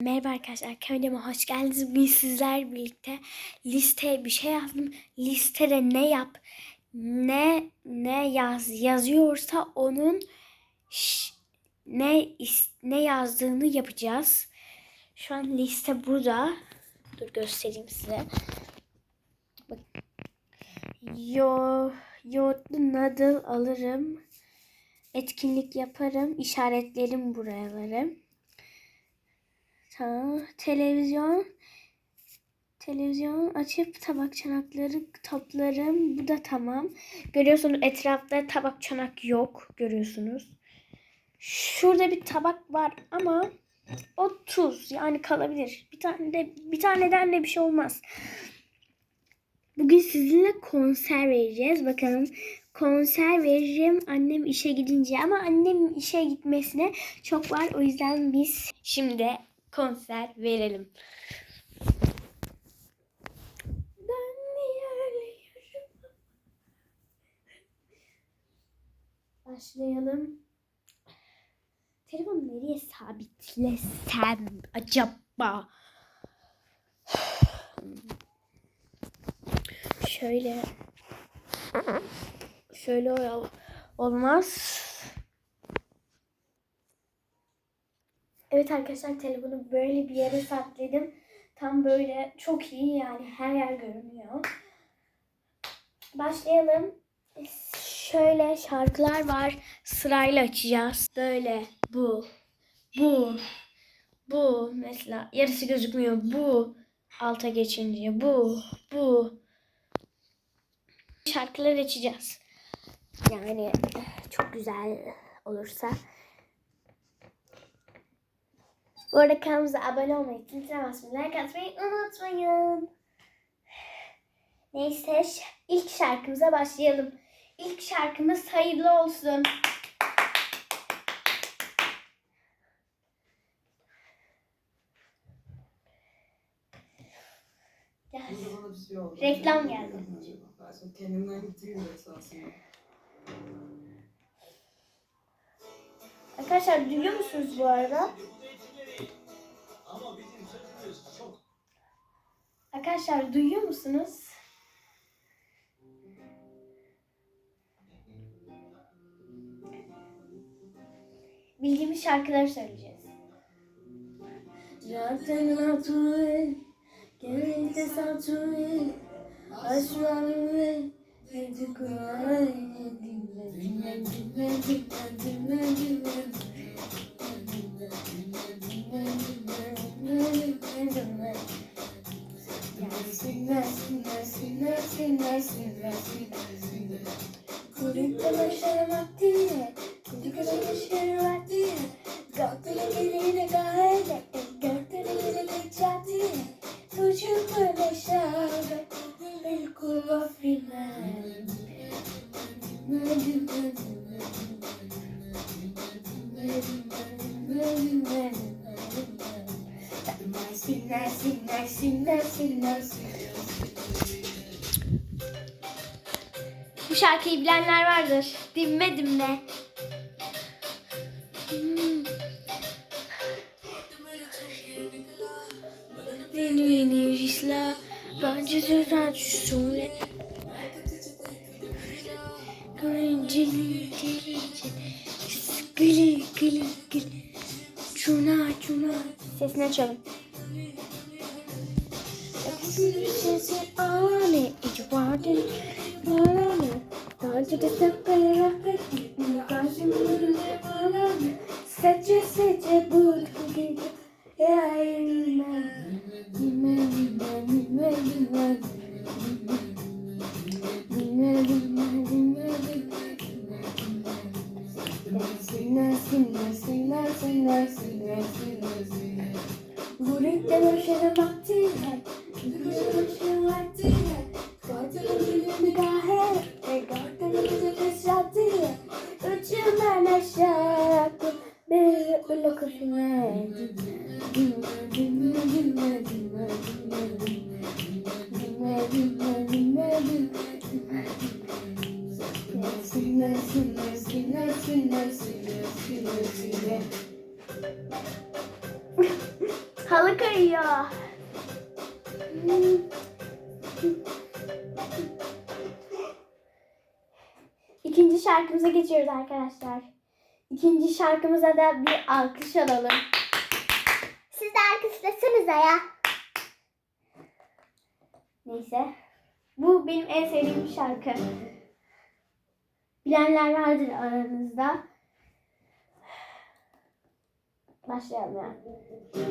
Merhaba arkadaşlar, kanalıma hoş geldiniz. Bugün sizler birlikte listeye bir şey yazdım. Listede ne yap, ne ne yaz yazıyorsa onun ş- ne is- ne yazdığını yapacağız. Şu an liste burada. Dur göstereyim size. Bak. Yo yoğurtlu noodle alırım. Etkinlik yaparım. işaretlerim buraları. Tamam. Televizyon. Televizyon açıp tabak çanakları toplarım. Bu da tamam. Görüyorsunuz etrafta tabak çanak yok. Görüyorsunuz. Şurada bir tabak var ama o tuz yani kalabilir. Bir tane de bir taneden de bir şey olmaz. Bugün sizinle konser vereceğiz. Bakalım konser vereceğim annem işe gidince ama annem işe gitmesine çok var. O yüzden biz şimdi konser verelim. Başlayalım. Telefonu nereye sabitlesem acaba? Şöyle şöyle ol- olmaz. Evet arkadaşlar telefonu böyle bir yere sakladım. Tam böyle çok iyi yani her yer görünüyor. Başlayalım. Şöyle şarkılar var. Sırayla açacağız. Böyle bu, bu, bu mesela yarısı gözükmüyor. Bu alta geçince bu, bu. Şarkılar açacağız. Yani çok güzel olursa. Bu arada kanalımıza abone olmayı, zilini basmayı, like atmayı unutmayın. Neyse ilk şarkımıza başlayalım. İlk şarkımız hayırlı olsun. Şey oldu. Reklam geldi. Kendimden gittiğim esasında. Arkadaşlar duyuyor musunuz bu arada? Arkadaşlar duyuyor musunuz? Bildiğimiz şarkıları söyleyeceğiz. Zaten atıl, gerekte satıl, aşmanı dinle, dinle, dinle, dinle, dinle, dinle. Sinler, sinler, sinler, sinler, sinler, sinler. Kulüpte başarmak diye, sinler. Bu şarkıyı bilenler vardır. Dinme risla Bence sözden şöyle Görünce Gülü gülü gülü Çuna çuna Sesini açalım Sesi ani Hiç vardın Ani Sadece de sepere Karşımda bana Sece sece bu gibi İkinci şarkımıza geçiyoruz arkadaşlar. İkinci şarkımıza da bir alkış alalım. Siz de alkışlasanıza ya. Neyse. Bu benim en sevdiğim şarkı. Bilenler vardır aranızda. Başlayalım ya.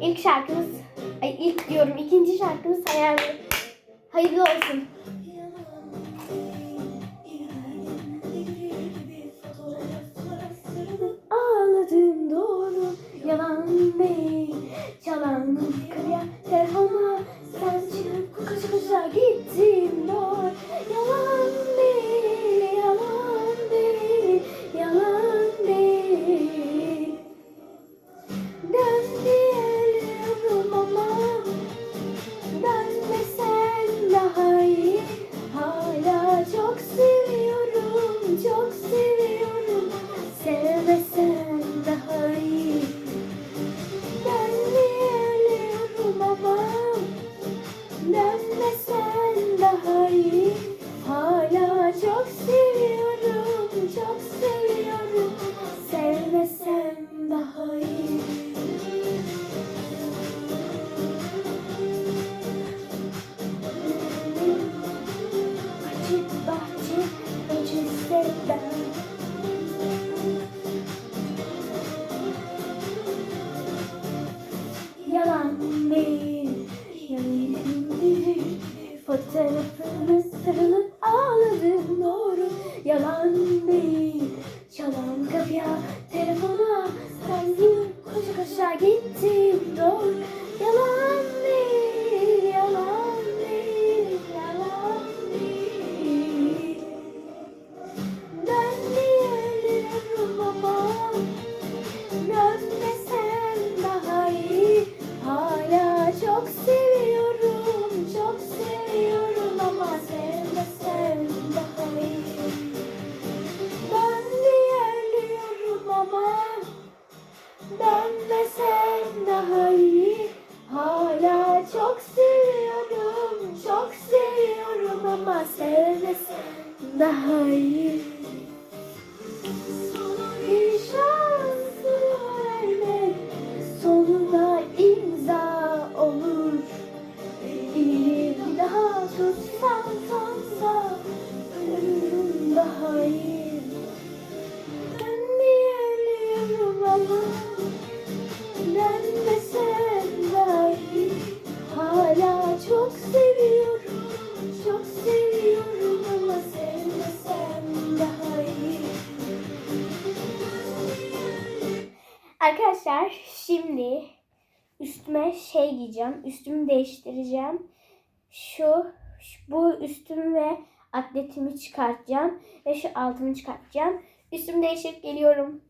İlk şarkımız, ay ilk diyorum ikinci şarkımız hayal. Hayırlı olsun. Ağladım doğru yalan değil. Çalan kapıya telefona Sen çıkıp koşa gittin daha iyi Arkadaşlar şimdi üstüme şey giyeceğim. Üstümü değiştireceğim. Şu, şu- bu üstüm ve atletimi çıkartacağım. Ve şu altımı çıkartacağım. Üstümü değiştirip geliyorum.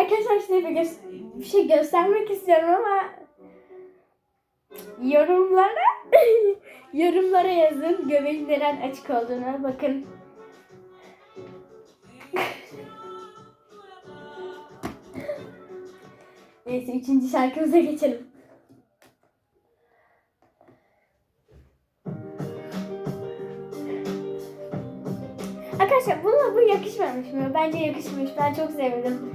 Arkadaşlar size bir, bir şey göstermek istiyorum ama yorumlara yorumlara yazın göbeğin neden açık olduğunu bakın. Neyse üçüncü şarkımıza geçelim. Arkadaşlar bununla bu yakışmamış mı? Bence yakışmış. Ben çok sevdim.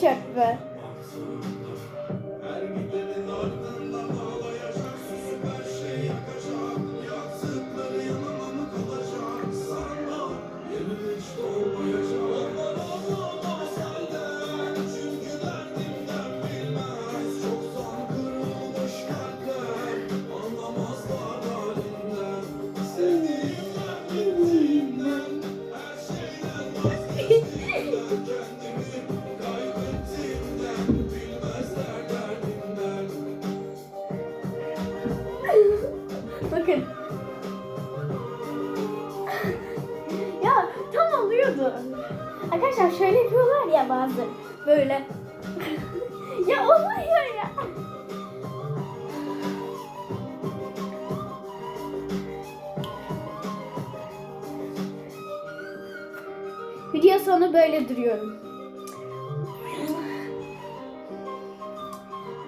çöpü. Arkadaşlar şöyle yapıyorlar ya bazı böyle. ya olmuyor ya. Video sonu böyle duruyorum.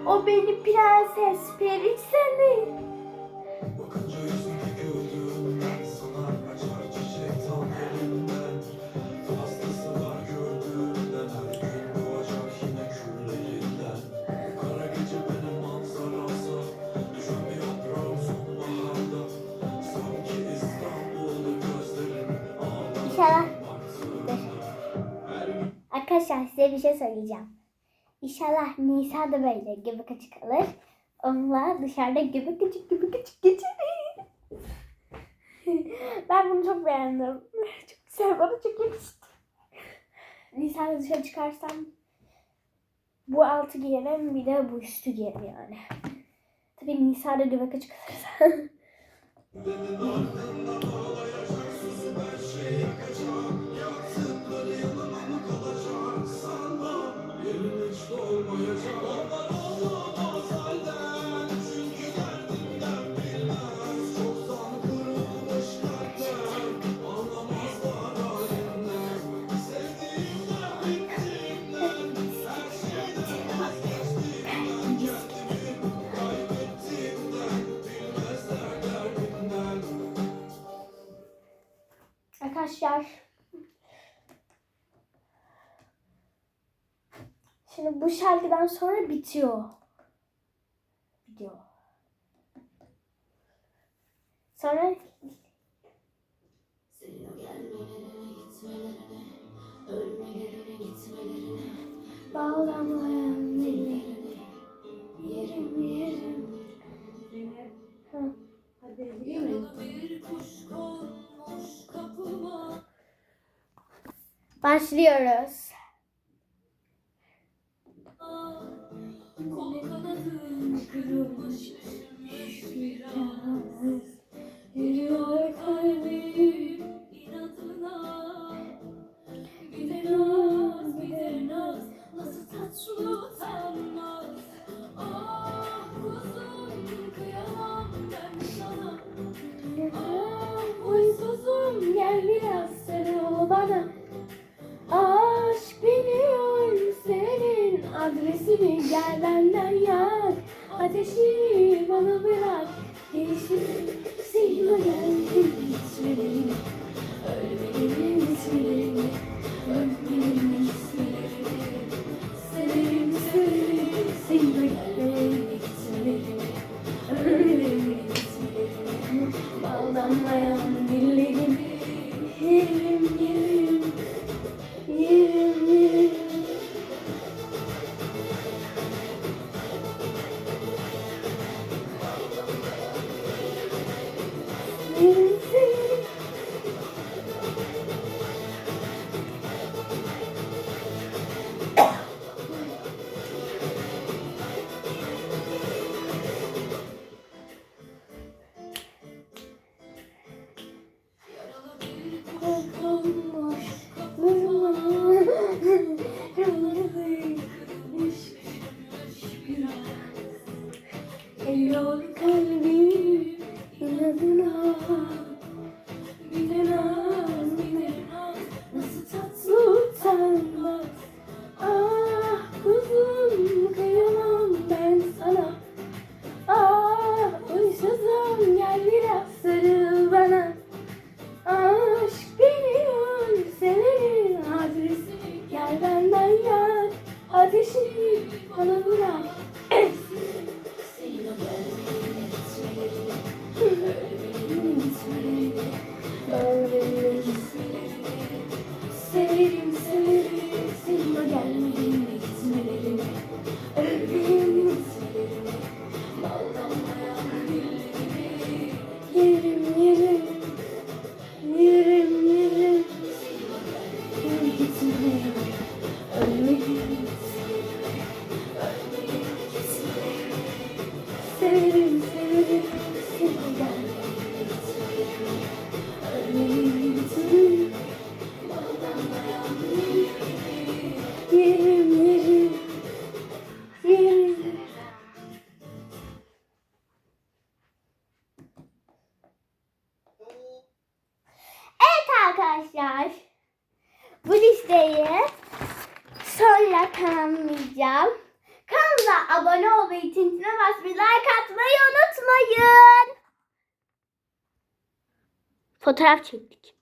O beni prenses peri. Arkadaşlar size bir şey söyleyeceğim. İnşallah Nisa da böyle gibi küçük alır. Onunla dışarıda gibi küçük gibi küçük geçeriz. ben bunu çok beğendim. Çok güzel bana çok yakıştı. Nisa'yla dışarı çıkarsam bu altı giyerim bir de bu üstü giyerim yani. Tabii Nisa'da düve küçük alırsa. bu şarkıdan sonra bitiyor. Video. Sonra Bağlanmayan Yerim yerim Başlıyoruz. Fotoğraf çektik.